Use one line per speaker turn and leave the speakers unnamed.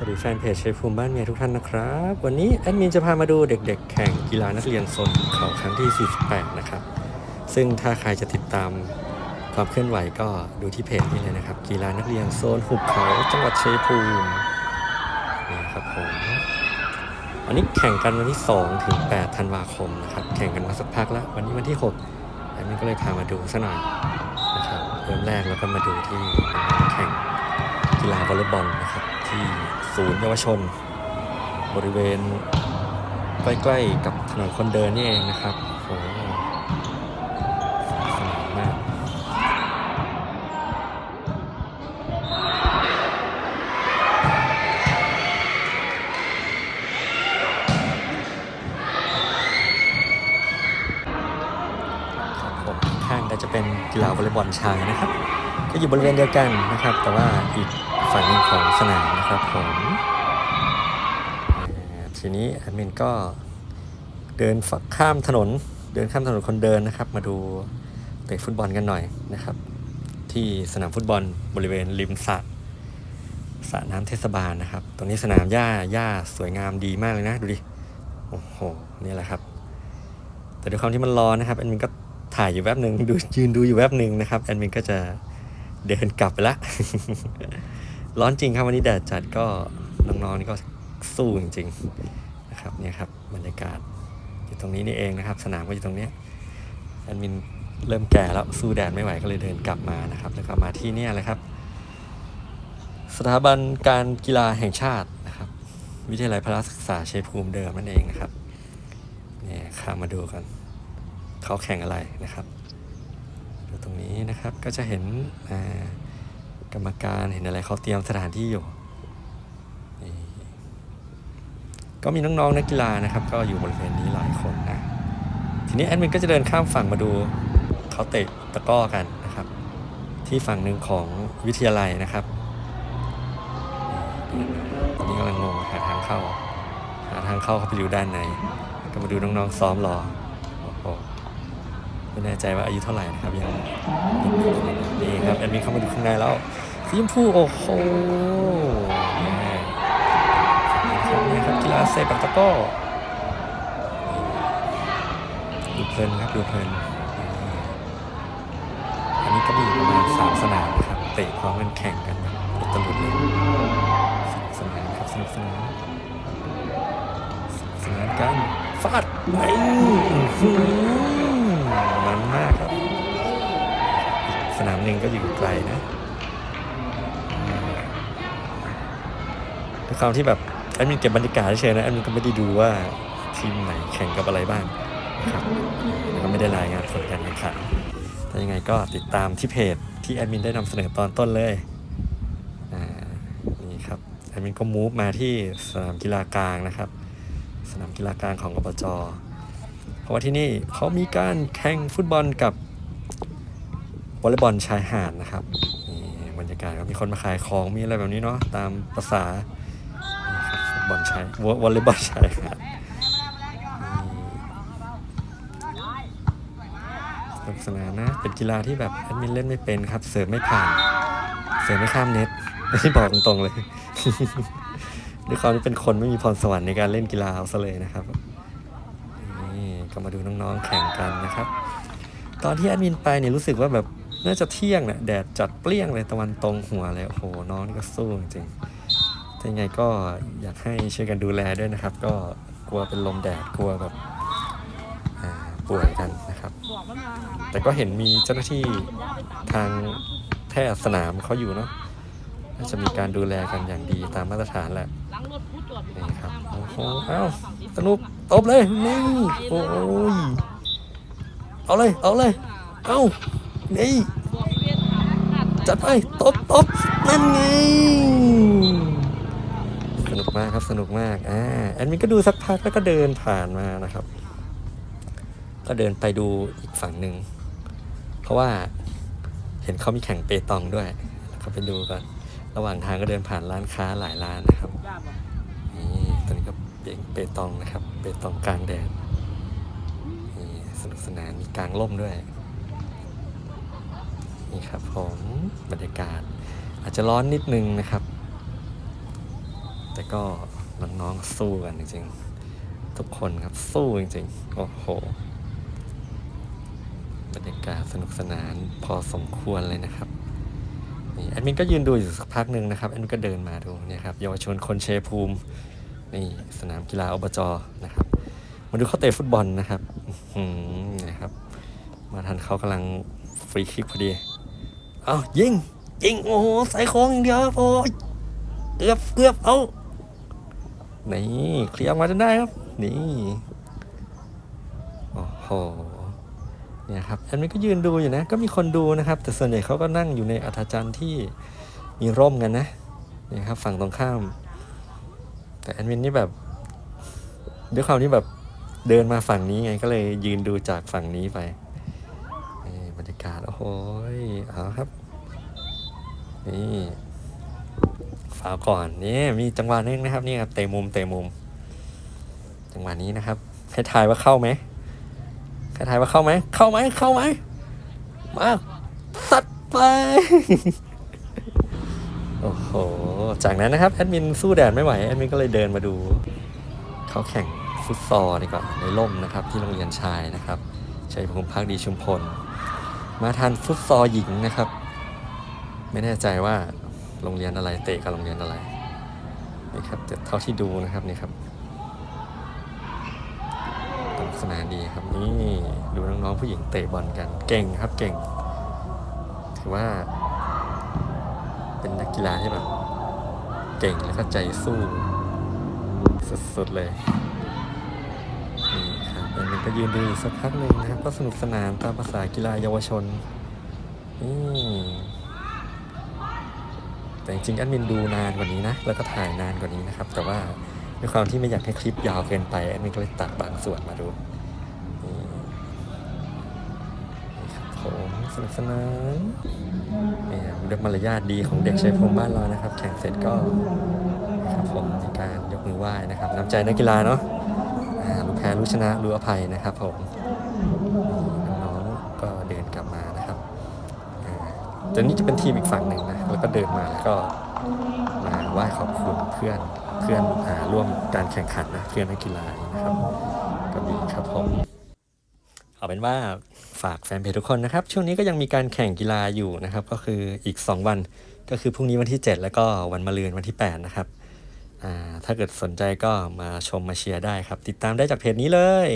สวัสดีแฟนเพจชัยภูมิบ้านเมียทุกท่านนะครับ วันนี้แอดมินจะพามาดูเด็ก ๆ แข่งกีฬานักเรียนโซนหุบเขาครั้งที่ 48 นะครับ ซึ่งถ้าใครจะติดตามความเคลื่อนไหวก็ดูที่เพจนี้เลยนะครับ กีฬานักเรียนโซนหุบเขาจังหวัดชัยภูมินี่ครับผมวันนี้แข่งกันวันที่ 2 ถึง 8 ธันวาคมนะครับ แข่งกันมาสักพักแล้ว วันนี้วันที่ 6 แอดมินก็เลยพามาดูซะหน่อยนะครับเริ่มแรกแล้วก็มาดูที่แข่งกีฬาวอลเลย์บอลนะครับที่ ศูนย์เยาวชน บริเวณใกล้ๆกับถนนคนเดินนี่เองนะครับโอ้โหสนานมากครับผมข้างก็จะเป็นกีฬาวอลเลย์บอลชายนะครับ ก็อยู่บริเวณเดียวกันนะครับ แต่ว่าอีก ฝั่งหนึ่งของสนามนะครับผมทีนี้แอดมินก็เดินข้ามถนน เดินข้ามถนนคนเดินนะครับ มาดูเตะฟุตบอลกันหน่อยนะครับ ที่สนามฟุตบอลบริเวณริมสระสระน้ำเทศบาลนะครับ ตรงนี้สนามหญ้าหญ้าสวยงามดีมากเลยนะ ดูดิ โอ้โห นี่แหละครับ แต่ด้วยความที่มันร้อนนะครับแอดมินก็ถ่ายอยู่แวบหนึ่งดูยืนดูอยู่แวบหนึ่งนะครับแอดมินก็จะเดินกลับไปละ ร้อนจริงครับวันนี้แดดจัดก็น้องๆนี่ก็สู้จริงๆนะครับเนี่ยครับบรรยากาศอยู่ตรงนี้นี่เองนะครับ สนามก็อยู่ตรงเนี้ยแอดมินเริ่มแก่แล้วสู้แดดไม่ไหวก็เลยเดินกลับมานะครับ แล้วก็มาที่นี่ยเลยครับ สถาบันการกีฬาแห่งชาตินะครับ วิทยาลัยพละศึกษาเชัยภูมิเดิมนั่นเองนะครับเนี่ยข้ามาดูกันเขาแข่งอะไรนะครับดูตรงนี้นะครับก็จะเห็นอ่า กรรมการเห็นอะไรเขาเตรียมสถานที่อยู่ ก็มีน้องๆนักกีฬานะครับ ก็อยู่บริเวณนี้หลายคนนะ ทีนี้แอดมินก็จะเดินข้ามฝั่งมาดูเขาเตะตะก้อกันนะครับ ที่ฝั่งหนึ่งของวิทยาลัยนะครับตอนนี้กำลังงงหาทางเข้า หาทางเข้าเข้าไปดูด้านในก็มาดูน้องๆซ้อมรอ ไม่แน่ใจว่าอายุเท่าไหร่นะครับยังนี่ครับแอดมินเข้ามาดูข้างในแล้วสีชมพูโอ้โหนี่ครับกีฬาเซปักตะก้อดูเพลินครับดูเพลินอันนี้ก็มีประมาณสามสนามนะครับเตะพร้อมกันแข่งกันอุตลุดเลยสนสนานครับสนุกสนานสนุกสนานกันฟาดไอ้อื้อหือ มากครับ สนามหนึ่งก็อยู่ไกลนะด้วยความที่แบบแอดมินเก็บบรรยากาศเฉยนะแอดมินก็ไม่ได้ดูว่าทีมไหนแข่งกับอะไรบ้างครับแล้วก็ไม่ได้รายงานผลการแข่งขันแต่ยังไงก็ติดตามที่เพจที่แอดมินได้นำเสนอตอนต้นเลยนี่ครับแอดมินก็มูฟมาที่สนามกีฬากลางนะครับ สนามกีฬากลางของอบจ ราะว่าที่นี่เขามีการแข่งฟุตบอลกับวอลเลย์บอลชายหาดนะครับนี่บรรยากาศก็มีคนมาขายของมีอะไรแบบนี้เนาะตามภาษาบฟุตบอลชายวอลเลย์บอลชายหาดสนุกสนานนะเป็นกีฬาที่แบบแอดมินเล่นไม่เป็นครับ เสิร์ฟไม่ผ่าน เสิร์ฟไม่ข้ามเน็ตที่บอกตรงๆเลยด้วยความที่เป็นคนไม่มีพรสวรรค์ในการเล่นกีฬาเอาซะเลยนะครับ ก็มาดูน้องๆแข่งกันนะครับ ตอนที่แอดมินไปเนี่ยรู้สึกว่าแบบน่าจะเที่ยงเนี่ยแดดจัดเปรี้ยงเลยตะวันตรงหัวเลยโอ้โหน้องนี่ก็สู้จริงๆแต่ยังไงก็อยากให้ช่วยกันดูแลด้วยนะครับ ก็กลัวเป็นลมแดดกลัวแบบป่วยกันนะครับ แต่ก็เห็นมีเจ้าหน้าที่ทางแพทย์สนามเขาอยู่เนาะน่าจะมีการดูแลกันอย่างดีตามมาตรฐานแหละนี่ครับโอ้โหเอ้าสนุก ตบเลยนี่โอ้ยเอาเลยเอาเลยเอานี่จัดไปตบตบนั่นไงสนุกมากครับสนุกมากอ่าแอดมินก็ดูสักพักแล้วก็เดินผ่านมานะครับ ก็เดินไปดูอีกฝั่งหนึ่งเพราะว่าเห็นเขามีแข่งเปตองด้วยก็ไปดูกันระหว่างทางก็เดินผ่านร้านค้าหลายร้านนะครับ ตอนนี้ก็เปตองนะครับ เปตองกลางแดดนี่สนุกสนานมีกลางร่มด้วย นี่ครับผมบรรยากาศ อาจจะร้อนนิดนึงนะครับแแต่ก็น้องๆสู้กันจริงๆ ทุกคนครับสู้จริงๆ โอ้โห บรรยากาศสนุกสนานพอสมควรเลยนะครับนี่แอดมินก็ยืนดูอยู่สักพักหนึ่งนะครับแอดมินก็เดินมาดูเนี่ยครับเยาวชนคนเชยภูมิ นี่สนามกีฬาอบจนะครับ มาดูเขาเตะฟุตบอลนะครับหือนะครับ มาทันเขากำลังฟรีคิกพอดี เอายิง ยิง โอ้โหใส่โค้งอย่างเดียวครับโอ้ยเกือบเกือบเอานี่เคลียร์มาจนได้ครับ นี่โอ้โหเนี่ยครับแอดมินก็ยืนดูอยู่นะ ก็มีคนดูนะครับ แต่ส่วนใหญ่เขาก็นั่งอยู่ในอัธจันทร์ที่มีร่มกันนะนี่ครับฝั่งตรงข้าม แต่แอดมินนี่แบบด้วยความที่แบบเดินมาฝั่งนี้ไงก็เลยยืนดูจากฝั่งนี้ไปบรรยากาศ โอ้โหยเอาครับ นี่ฝาก่อนนี่มีจังหวะนึงนะครับนี่ครับเตะมุมเตะมุม จังหวะนี้นะครับให้ทายว่าเข้าไหมให้ทายว่าเข้าไหมเข้าไหมเข้าไหมมาสัดไป โอ้โห จากนั้นนะครับแอดมินสู้แดดไม่ไหวแอดมินก็เลยเดินมาดู เขาแข่งฟุตซอลดีกว่าในร่มนะครับที่โรงเรียนชายนะครับชัยภูมิพักดีชุมพล มาทานฟุตซอลหญิงนะครับ ไม่แน่ใจว่าโรงเรียนอะไรเตะกับโรงเรียนอะไรนี่ครับแต่เท่าที่ดูนะครับนี่ครับสนุกสนานดีครับนี่ดูน้องๆผู้หญิงเตะบอลกันเก่งครับเก่ง ถือว่า นักกีฬาที่แบบ เก่งแล้วก็ใจสู้สุดๆเลยนี่ครับแล้วมันก็ยืนดูสักพักหนึ่งนะครับ ก็สนุกสนานตามภาษากีฬาเยาวชนนี่แต่จริงๆแอดมินดูนานกว่านี้นะ แล้วก็ถ่ายนานกว่านี้นะครับ แต่ว่าด้วยความที่ไม่อยากให้คลิปยาวเกินไปแอดมินก็เลยตัดบางส่วนมาดู นุกสนานนี่ครับเรื่องมารยาทดีของเด็กชัยภูมิบ้านเรานะครับ แข่งเสร็จก็ครับผมมีการยกมือไหว้นะครับน้ำใจนักกีฬาเนาะรู้แพ้รู้ชนะรู้อภัยนะครับผมน้องๆก็เดินกลับมานะครับอ่าตอนนี้จะเป็นทีมอีกฝั่งหนึ่งนะแล้วก็เดินมาแล้วก็มาไหว้ขอบคุณเพื่อนเพื่อนอ่าร่วมการแข่งขันนะเพื่อนนักกีฬานะครับก็ดีครับผม เอาเป็นว่าฝากแฟนเพจทุกคนนะครับ ช่วงนี้ก็ยังมีการแข่งกีฬาอยู่นะครับ ก็คืออีก 2 วันก็คือพรุ่งนี้วันที่ 7 แล้วก็วันมะรืนวันที่ 8 นะครับถ้าเกิดสนใจก็มาชมมาเชียร์ได้ครับ ติดตามได้จากเพจนี้เลย